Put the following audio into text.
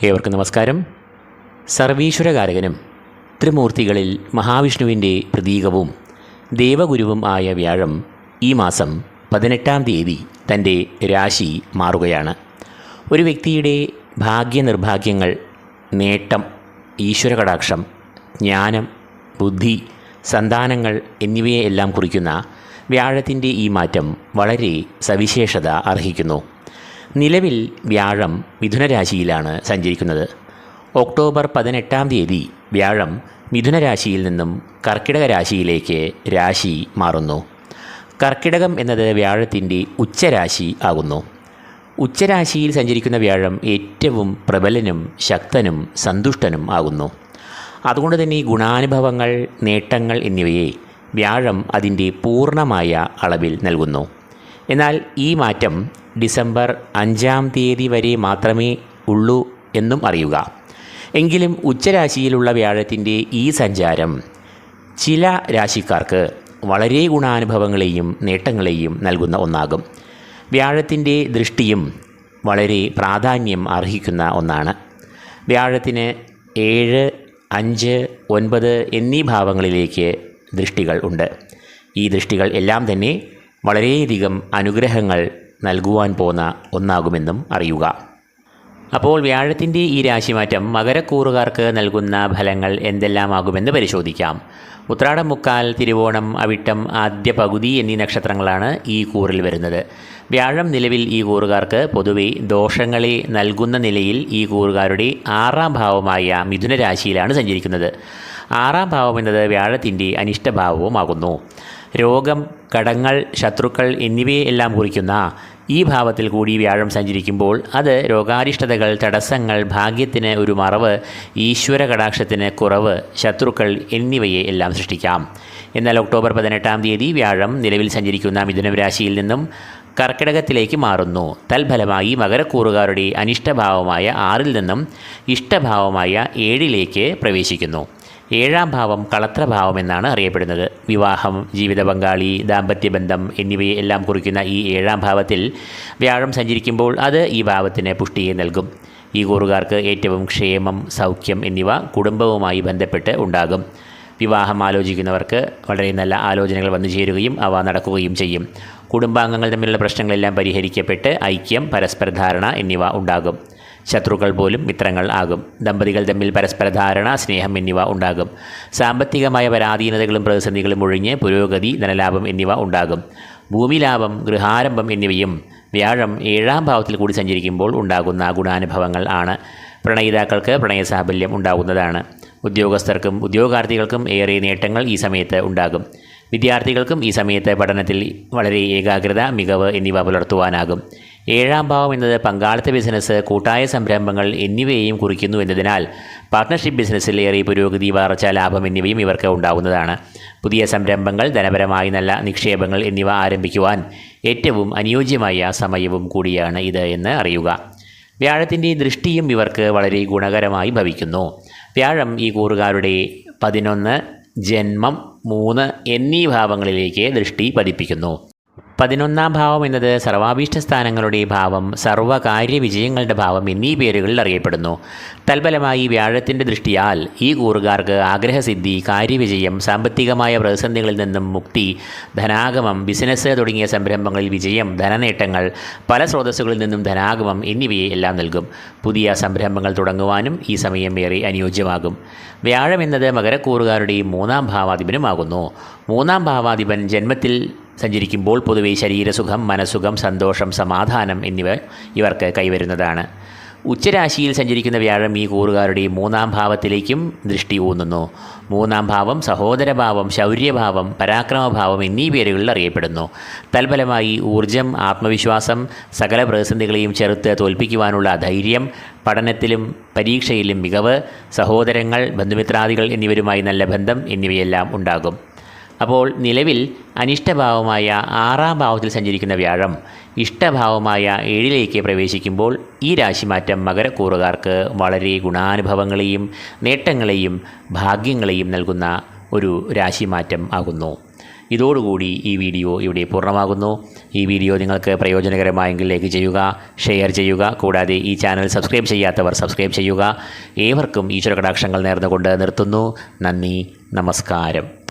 ഏവർക്കും നമസ്കാരം. സർവീശ്വരകാരകനും ത്രിമൂർത്തികളിൽ മഹാവിഷ്ണുവിന്റെ പ്രതീകവും ദേവഗുരുവും ആയ വ്യാഴം ഈ മാസം പതിനെട്ടാം തീയതി തന്റെ രാശി മാറുകയാണ്. ഒരു വ്യക്തിയുടെ ഭാഗ്യനിർഭാഗ്യങ്ങൾ നേട്ടം ഈശ്വരകടാക്ഷം ജ്ഞാനം ബുദ്ധി സന്താനങ്ങൾ എന്നിവയെല്ലാം കുറിക്കുന്ന വ്യാഴത്തിന്റെ ഈ മാറ്റം വളരെ സവിശേഷത അർഹിക്കുന്നു. നിലവിൽ വ്യാഴം മിഥുനരാശിയിലാണ് സഞ്ചരിക്കുന്നത്. ഒക്ടോബർ പതിനെട്ടാം തീയതി വ്യാഴം മിഥുനരാശിയിൽ നിന്നും കർക്കിടക രാശിയിലേക്ക് രാശി മാറുന്നു. കർക്കിടകം എന്നത് വ്യാഴത്തിന്റെ ഉച്ചരാശി ആകുന്നു. ഉച്ചരാശിയിൽ സഞ്ചരിക്കുന്ന വ്യാഴം ഏറ്റവും പ്രബലനും ശക്തനും സന്തുഷ്ടനും ആകുന്നു. അതുകൊണ്ട് തന്നെ ഗുണാനുഭവങ്ങൾ നേട്ടങ്ങൾ എന്നിവയെ വ്യാഴം അതിന്റെ പൂർണമായ അളവിൽ നൽകുന്നു. എന്നാൽ ഈ മാറ്റം ഡിസംബർ അഞ്ചാം തീയതി വരെ മാത്രമേ ഉള്ളൂ എന്നും അറിയുക. എങ്കിലും ഉച്ചരാശിയിലുള്ള വ്യാഴത്തിന്റെ ഈ സഞ്ചാരം ചില രാശിക്കാർക്ക് വളരെ ഗുണാനുഭവങ്ങളെയും നേട്ടങ്ങളെയും നൽകുന്ന ഒന്നാകും. വ്യാഴത്തിന്റെ ദൃഷ്ടിയും വളരെ പ്രാധാന്യം അർഹിക്കുന്ന ഒന്നാണ്. വ്യാഴത്തിന് ഏഴ് അഞ്ച് ഒൻപത് എന്നീ ഭാവങ്ങളിലേക്ക് ദൃഷ്ടികൾ ഉണ്ട്. ഈ ദൃഷ്ടികൾ എല്ലാം തന്നെ വളരെയധികം അനുഗ്രഹങ്ങൾ നൽകുവാൻ പോന്ന ഒന്നാകുമെന്നും അറിയുക. അപ്പോൾ വ്യാഴത്തിന്റെ ഈ രാശിമാറ്റം മകരക്കൂറുകാർക്ക് നൽകുന്ന ഫലങ്ങൾ എന്തെല്ലാമാകുമെന്ന് പരിശോധിക്കാം. ഉത്രാടം മുക്കാൽ തിരുവോണം അവിട്ടം ആദ്യ പകുതി എന്നീ നക്ഷത്രങ്ങളാണ് ഈ കൂറിൽ വരുന്നത്. വ്യാഴം നിലവിൽ ഈ കൂറുകാർക്ക് പൊതുവെ ദോഷങ്ങളെ നൽകുന്ന നിലയിൽ ഈ കൂറുകാരുടെ ആറാം ഭാവമായ മിഥുന രാശിയിലാണ് സഞ്ചരിക്കുന്നത്. ആറാം ഭാവം എന്നത് വ്യാഴത്തിന്റെ അനിഷ്ടഭാവവുമാകുന്നു രോഗം കടങ്ങൾ ശത്രുക്കൾ എന്നിവയെ എല്ലാം കുറിക്കുന്ന ഈ ഭാവത്തിൽ കൂടി വ്യാഴം സഞ്ചരിക്കുമ്പോൾ അത് രോഗാരിഷ്ടതകൾ തടസ്സങ്ങൾ ഭാഗ്യത്തിന് ഒരു മറവ് ഈശ്വര കടാക്ഷത്തിന് കുറവ് ശത്രുക്കൾ എന്നിവയെ എല്ലാം സൃഷ്ടിക്കാം. എന്നാൽ ഒക്ടോബർ പതിനെട്ടാം തീയതി വ്യാഴം നിലവിൽ സഞ്ചരിക്കുന്ന മിഥുനം രാശിയിൽ നിന്നും കർക്കിടകത്തിലേക്ക് മാറുന്നു. തൽഫലമായി മകരക്കൂറുകാരുടെ അനിഷ്ടഭാവമായ ആറിൽ നിന്നും ഇഷ്ടഭാവമായ ഏഴിലേക്ക് പ്രവേശിക്കുന്നു. ഏഴാം ഭാവം കളത്രഭാവം എന്നാണ് അറിയപ്പെടുന്നത്. വിവാഹം ജീവിത പങ്കാളി ദാമ്പത്യബന്ധം എന്നിവയെ എല്ലാം കുറിക്കുന്ന ഈ ഏഴാം ഭാവത്തിൽ വ്യാഴം സഞ്ചരിക്കുമ്പോൾ അത് ഈ ഭാവത്തിന് പുഷ്ടിയെ നൽകും. ഈ കൂറുകാർക്ക് ഏറ്റവും ക്ഷേമം സൗഖ്യം എന്നിവ കുടുംബവുമായി ബന്ധപ്പെട്ട് ഉണ്ടാകും. വിവാഹം ആലോചിക്കുന്നവർക്ക് വളരെ നല്ല ആലോചനകൾ വന്നു ചേരുകയും അവ നടക്കുകയും ചെയ്യും. കുടുംബാംഗങ്ങൾ തമ്മിലുള്ള പ്രശ്നങ്ങളെല്ലാം പരിഹരിക്കപ്പെട്ട് ഐക്യം പരസ്പര ധാരണ എന്നിവ ഉണ്ടാകും. ശത്രുക്കൾ പോലും മിത്രങ്ങൾ ആകും. ദമ്പതികൾ തമ്മിൽ പരസ്പര ധാരണ സ്നേഹം എന്നിവ ഉണ്ടാകും. സാമ്പത്തികമായ പരാധീനതകളും പ്രതിസന്ധികളും ഒഴിഞ്ഞ് പുരോഗതി ധനലാഭം എന്നിവ ഉണ്ടാകും. ഭൂമിലാഭം ഗൃഹാരംഭം എന്നിവയും വ്യാഴം ഏഴാം ഭാവത്തിൽ കൂടി സഞ്ചരിക്കുമ്പോൾ ഉണ്ടാകുന്ന ഗുണാനുഭവങ്ങൾ ആണ്. പ്രണയിതാക്കൾക്ക് പ്രണയ സാഫല്യം ഉണ്ടാകുന്നതാണ്. ഉദ്യോഗസ്ഥർക്കും ഉദ്യോഗാർത്ഥികൾക്കും ഏറെ നേട്ടങ്ങൾ ഈ സമയത്ത് ഉണ്ടാകും. വിദ്യാർത്ഥികൾക്കും ഈ സമയത്ത് പഠനത്തിൽ വളരെ ഏകാഗ്രത മികവ് എന്നിവ പുലർത്തുവാനാകും. ഏഴാം ഭാവം എന്നത് പങ്കാളിത്ത ബിസിനസ് കൂട്ടായ സംരംഭങ്ങൾ എന്നിവയെയും കുറിക്കുന്നു എന്നതിനാൽ പാർട്ട്ണർഷിപ്പ് ബിസിനസ്സിൽ ഏറെ പുരോഗതി വളർച്ച ലാഭം എന്നിവയും ഇവർക്ക് ഉണ്ടാകുന്നതാണ് പുതിയ സംരംഭങ്ങൾ ധനപരമായി നല്ല നിക്ഷേപങ്ങൾ എന്നിവ ആരംഭിക്കുവാൻ ഏറ്റവും അനുയോജ്യമായ സമയവും കൂടിയാണ് ഇത് എന്ന് അറിയുക. വ്യാഴത്തിന്റെ ദൃഷ്ടിയും ഇവർക്ക് വളരെ ഗുണകരമായി ഭവിക്കുന്നു. വ്യാഴം ഈ കൂറുകാരുടെ പതിനൊന്ന് ജന്മം മൂന്ന് എന്നീ ഭാവങ്ങളിലേക്ക് ദൃഷ്ടി പതിപ്പിക്കുന്നു. പതിനൊന്നാം ഭാവം എന്നത് സർവാഭീഷ്ട സ്ഥാനങ്ങളുടെ ഭാവം സർവകാര്യ വിജയങ്ങളുടെ ഭാവം എന്നീ പേരുകളിൽ അറിയപ്പെടുന്നു. തൽഫലമായി വ്യാഴത്തിന്റെ ദൃഷ്ടിയാൽ ഈ കൂറുകാർക്ക് ആഗ്രഹസിദ്ധി കാര്യവിജയം സാമ്പത്തികമായ പ്രതിസന്ധികളിൽ നിന്നും മുക്തി ധനാഗമം ബിസിനസ് തുടങ്ങിയ സംരംഭങ്ങളിൽ വിജയം ധനനേട്ടങ്ങൾ പല സ്രോതസ്സുകളിൽ നിന്നും ധനാഗമം എന്നിവയെ എല്ലാം നൽകും. പുതിയ സംരംഭങ്ങൾ തുടങ്ങുവാനും ഈ സമയം ഏറെ അനുയോജ്യമാകും. വ്യാഴം എന്നത് മകരക്കൂറുകാരുടെയും മൂന്നാം ഭാവാധിപനുമാകുന്നു. മൂന്നാം ഭാവാധിപൻ ജന്മത്തിൽ സഞ്ചരിക്കുമ്പോൾ പൊതുവെ ശരീരസുഖം മനസുഖം സന്തോഷം സമാധാനം എന്നിവ ഇവർക്ക് കൈവരുന്നതാണ്. ഉച്ചരാശിയിൽ സഞ്ചരിക്കുന്ന വ്യാഴം ഈ കൂറുകാരുടെ മൂന്നാം ഭാവത്തിലേക്കും ദൃഷ്ടി ഊന്നുന്നു. മൂന്നാം ഭാവം സഹോദരഭാവം ശൗര്യഭാവം പരാക്രമഭാവം എന്നീ പേരുകളിൽ അറിയപ്പെടുന്നു. തൽഫലമായി ഊർജം ആത്മവിശ്വാസം സകല പ്രതിസന്ധികളെയും ചെറുത്ത് തോൽപ്പിക്കുവാനുള്ള ധൈര്യം പഠനത്തിലും പരീക്ഷയിലും മികവ് സഹോദരങ്ങൾ ബന്ധുമിത്രാദികൾ എന്നിവരുമായി നല്ല ബന്ധം എന്നിവയെല്ലാം ഉണ്ടാകും. അപ്പോൾ നിലവിൽ അനിഷ്ടഭാവമായ ആറാം ഭാവത്തിൽ സഞ്ചരിക്കുന്ന വ്യാഴം ഇഷ്ടഭാവമായ ഏഴിലേക്ക് പ്രവേശിക്കുമ്പോൾ ഈ രാശിമാറ്റം മകരക്കൂറുകാർക്ക് വളരെ ഗുണാനുഭവങ്ങളെയും നേട്ടങ്ങളെയും ഭാഗ്യങ്ങളെയും നൽകുന്ന ഒരു രാശിമാറ്റം ആകുന്നു. ഇതോടുകൂടി ഈ വീഡിയോ ഇവിടെ പൂർണമാകുന്നു. ഈ വീഡിയോ നിങ്ങൾക്ക് പ്രയോജനകരമായെങ്കിൽ ലൈക്ക് ചെയ്യുക ഷെയർ ചെയ്യുക കൂടാതെ ഈ ചാനൽ സബ്സ്ക്രൈബ് ചെയ്യാത്തവർ സബ്സ്ക്രൈബ് ചെയ്യുക. ഏവർക്കും ഈശ്വര കടാക്ഷങ്ങൾ നേർന്നുകൊണ്ട് നിർത്തുന്നു. നന്ദി നമസ്കാരം.